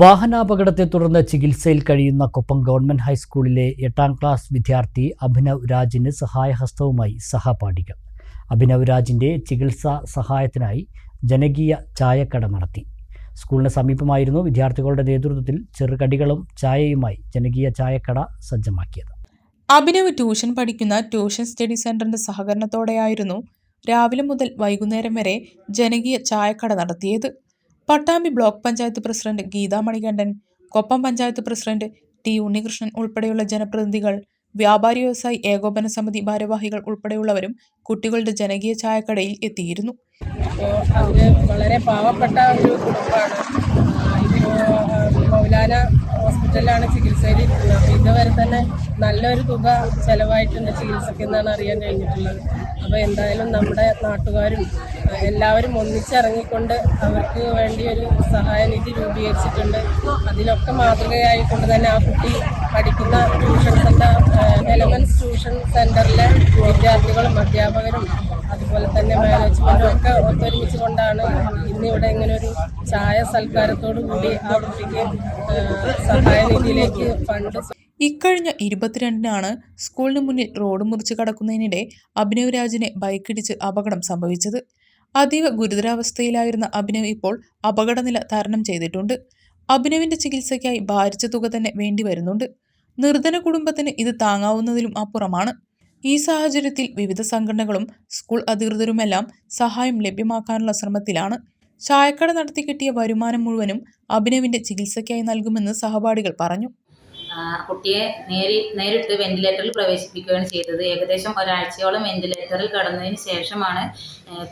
വാഹനാപകടത്തെ തുടർന്ന് ചികിത്സയിൽ കഴിയുന്ന കൊപ്പം ഗവൺമെന്റ് ഹൈസ്കൂളിലെ എട്ടാം ക്ലാസ് വിദ്യാർത്ഥി അഭിനവ് രാജിന് സഹായഹസ്തവുമായി സഹപാഠികൾ. അഭിനവ് രാജിന്റെ ചികിത്സാ സഹായത്തിനായി ജനകീയ ചായക്കട നടത്തി. സ്കൂളിന് സമീപമായിരുന്നു വിദ്യാർത്ഥികളുടെ നേതൃത്വത്തിൽ ചെറുകടികളും ചായയുമായി ജനകീയ ചായക്കട സജ്ജമാക്കിയത്. അഭിനവ് ട്യൂഷൻ പഠിക്കുന്ന ട്യൂഷൻ സ്റ്റഡി സെന്ററിന്റെ സഹകരണത്തോടെയായിരുന്നു രാവിലെ മുതൽ വൈകുന്നേരം വരെ ജനകീയ ചായക്കട നടത്തിയത്. Pattambi block panchayat president Geetha Manikandan Koppam panchayat president T Unnikrishnan ഉൾപ്പെടെയുള്ള ജനപ്രതിനിധികൾ വ്യാപാരി വ്യവസായി ഏകോപന സമിതി ഭാരവാഹികൾ ഉൾപ്പെടെയുള്ളവരും കുട്ടികളുടെ ജനകീയ ചായക്കടയിൽ എത്തിയിരുന്നു. വളരെ പാവപ്പെട്ട ഒരു കുടുംബമാണ്. ഇപ്പോൾ മൗലാന ഹോസ്പിറ്റലിലാണ് ചികിത്സയിലിരിക്കുന്നത്. അപ്പോൾ ഇതുവരെ തന്നെ നല്ലൊരു തുക ചിലവായിട്ടുണ്ട് ചികിത്സയ്ക്ക് എന്നാണ് അറിയാൻ കഴിഞ്ഞിട്ടുള്ളത്. അപ്പോൾ എന്തായാലും നമ്മുടെ നാട്ടുകാരും എല്ലാവരും ഒന്നിച്ചിറങ്ങിക്കൊണ്ട് അവർക്ക് വേണ്ടി ഒരു സഹായനിധി രൂപീകരിച്ചിട്ടുണ്ട്. അതിലൊക്കെ മാതൃകയായിക്കൊണ്ട് തന്നെ ആ കുട്ടി പഠിക്കുന്ന ട്യൂഷൻ സെന്റർ എലമെൻസ് ട്യൂഷൻ സെന്ററിലെ വിദ്യാർത്ഥികളും അധ്യാപകരും അതുപോലെ തന്നെ മാനേജ്മെന്റും ഒക്കെ ഒത്തൊരുമിച്ച് കൊണ്ടാണ് ഇന്നിവിടെ ഇങ്ങനെ ഒരു ചായ സൽക്കാരത്തോടു കൂടി ആ കുട്ടിക്ക് സഹായനിധിയിലേക്ക് ഫണ്ട് ഇക്കഴിഞ്ഞ ഇരുപത്തിരണ്ടിനാണ് സ്കൂളിന് മുന്നിൽ റോഡ് മുറിച്ച് കടക്കുന്നതിനിടെ അഭിനവ് രാജിനെ ബൈക്കിടിച്ച് അപകടം സംഭവിച്ചത്. അതീവ ഗുരുതരാവസ്ഥയിലായിരുന്ന അഭിനവ് ഇപ്പോൾ അപകടനില തരണം ചെയ്തിട്ടുണ്ട്. അഭിനവിന്റെ ചികിത്സയ്ക്കായി ഭാരിച്ച തുക തന്നെ വേണ്ടി വരുന്നുണ്ട്. നിർധന കുടുംബത്തിന് ഇത് താങ്ങാവുന്നതിലും അപ്പുറമാണ്. ഈ സാഹചര്യത്തിൽ വിവിധ സംഘടനകളും സ്കൂൾ അധികൃതരുമെല്ലാം സഹായം ലഭ്യമാക്കാനുള്ള ശ്രമത്തിലാണ്. ചായക്കട നടത്തി കിട്ടിയ വരുമാനം മുഴുവനും അഭിനവിന്റെ ചികിത്സയ്ക്കായി നൽകുമെന്ന് സഹപാഠികൾ പറഞ്ഞു. കുട്ടിയെ നേരി നേരിട്ട് വെന്റിലേറ്ററിൽ പ്രവേശിപ്പിക്കുകയാണ് ചെയ്തത്. ഏകദേശം ഒരാഴ്ചയോളം വെന്റിലേറ്ററിൽ കടന്നതിന് ശേഷമാണ്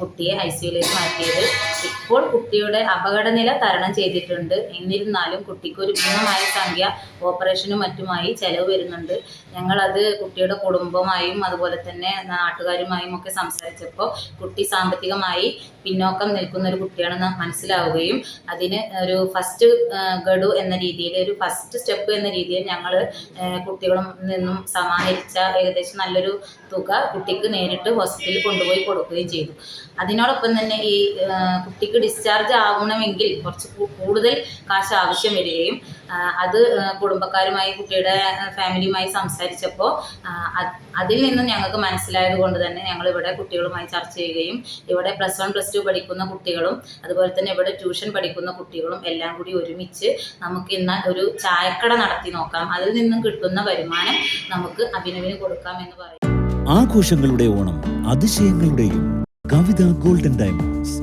കുട്ടിയെ ഐ സിയുലേക്ക് മാറ്റിയത്. ഇപ്പോൾ കുട്ടിയുടെ അപകടനില തരണം ചെയ്തിട്ടുണ്ട്. എന്നിരുന്നാലും കുട്ടിക്ക് ഒരു ഭീമമായ സംഖ്യ ഓപ്പറേഷനും മറ്റുമായി ചെലവ് വരുന്നുണ്ട്. ഞങ്ങളത് കുട്ടിയുടെ കുടുംബമായും അതുപോലെ തന്നെ നാട്ടുകാരുമായും ഒക്കെ സംസാരിച്ചപ്പോൾ കുട്ടി സാമ്പത്തികമായി പിന്നോക്കം നിൽക്കുന്ന ഒരു കുട്ടിയാണെന്ന് മനസ്സിലാവുകയും അതിന് ഒരു ഫസ്റ്റ് ഗഡു എന്ന രീതിയിൽ ഒരു ഫസ്റ്റ് സ്റ്റെപ്പ് എന്ന രീതിയിൽ ഞങ്ങൾ കുട്ടികളും നിന്നും സമാഹരിച്ച ഏകദേശം നല്ലൊരു തുക കുട്ടിക്ക് നേരിട്ട് ഹോസ്പിറ്റലിൽ കൊണ്ടുപോയി കൊടുക്കുകയും ചെയ്തു. അതിനോടൊപ്പം തന്നെ ഈ കുട്ടിക്ക് ഡിസ്ചാർജ് ആവണമെങ്കിൽ കുറച്ച് കൂടുതൽ കാശ് ആവശ്യം വരികയും അത് കുടുംബക്കാരുമായി കുട്ടിയുടെ ഫാമിലിയുമായി സംസാരിച്ചപ്പോൾ അതിൽ നിന്നും ഞങ്ങൾക്ക് മനസ്സിലായത് കൊണ്ട് തന്നെ ഞങ്ങൾ ഇവിടെ കുട്ടികളുമായി ചർച്ച ചെയ്യുകയും ഇവിടെ പ്ലസ് വൺ പ്ലസ് ടു പഠിക്കുന്ന കുട്ടികളും അതുപോലെ തന്നെ ഇവിടെ ട്യൂഷൻ പഠിക്കുന്ന കുട്ടികളും എല്ലാം കൂടി ഒരുമിച്ച് നമുക്ക് ഇന്ന് ഒരു ചായക്കട നടത്തി നോക്കാം. അതിൽ നിന്നും കിട്ടുന്ന വരുമാനം നമുക്ക് അഭിനവിന് കൊടുക്കാം എന്ന് പറയും. ആഘോഷങ്ങളുടെ ഓണം അതിശയങ്ങളുടെയും കവിത ഗോൾഡൻ ഡയമണ്ട്സ്